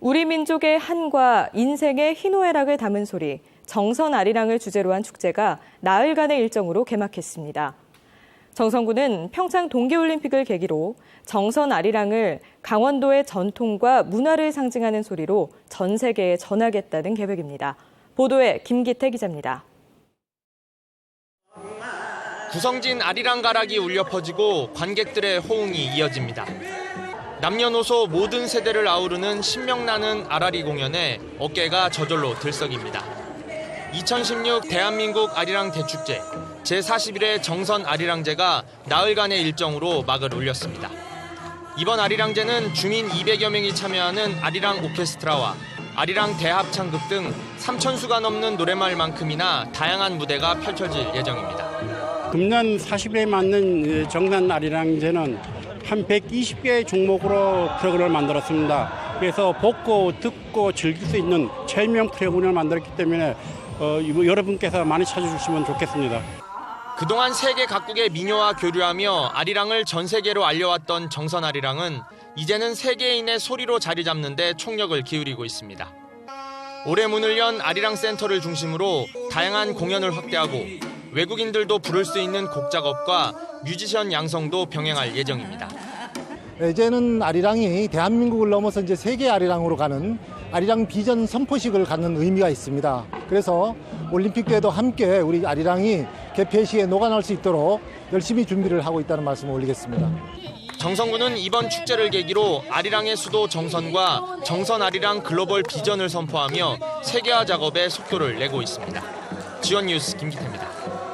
우리 민족의 한과 인생의 희노애락을 담은 소리, 정선 아리랑을 주제로 한 축제가 나흘간의 일정으로 개막했습니다. 정선군은 평창 동계올림픽을 계기로 정선 아리랑을 강원도의 전통과 문화를 상징하는 소리로 전 세계에 전하겠다는 계획입니다. 보도에 김기태 기자입니다. 구성진 아리랑 가락이 울려 퍼지고 관객들의 호응이 이어집니다. 남녀노소 모든 세대를 아우르는 신명나는 아라리 공연에 어깨가 저절로 들썩입니다. 2016 대한민국 아리랑 대축제 제41회 정선 아리랑제가 나흘간의 일정으로 막을 올렸습니다. 이번 아리랑제는 주민 200여 명이 참여하는 아리랑 오케스트라와 아리랑 대합창극 등 3천수가 넘는 노래말만큼이나 다양한 무대가 펼쳐질 예정입니다. 금년 40에 맞는 정산 아리랑제는 한 120개의 종목으로 프로그램을 만들었습니다. 그래서 보고 듣고 즐길 수 있는 체명 프로그램을 만들었기 때문에 어, 이거 여러분께서 많이 찾아주시면 좋겠습니다. 그동안 세계 각국의 민요와 교류하며 아리랑을 전 세계로 알려왔던 정선 아리랑은 이제는 세계인의 소리로 자리 잡는 데 총력을 기울이고 있습니다. 올해 문을 연 아리랑 센터를 중심으로 다양한 공연을 확대하고 외국인들도 부를 수 있는 곡 작업과 뮤지션 양성도 병행할 예정입니다. 이제는 아리랑이 대한민국을 넘어서 이제 세계 아리랑으로 가는 아리랑 비전 선포식을 갖는 의미가 있습니다. 그래서 올림픽 때도 함께 우리 아리랑이 개폐 시에 녹아날 수 있도록 열심히 준비를 하고 있다는 말씀을 올리겠습니다. 정선군은 이번 축제를 계기로 아리랑의 수도 정선과 정선 아리랑 글로벌 비전을 선포하며 세계화 작업에 속도를 내고 있습니다. 지원 뉴스 김기태입니다.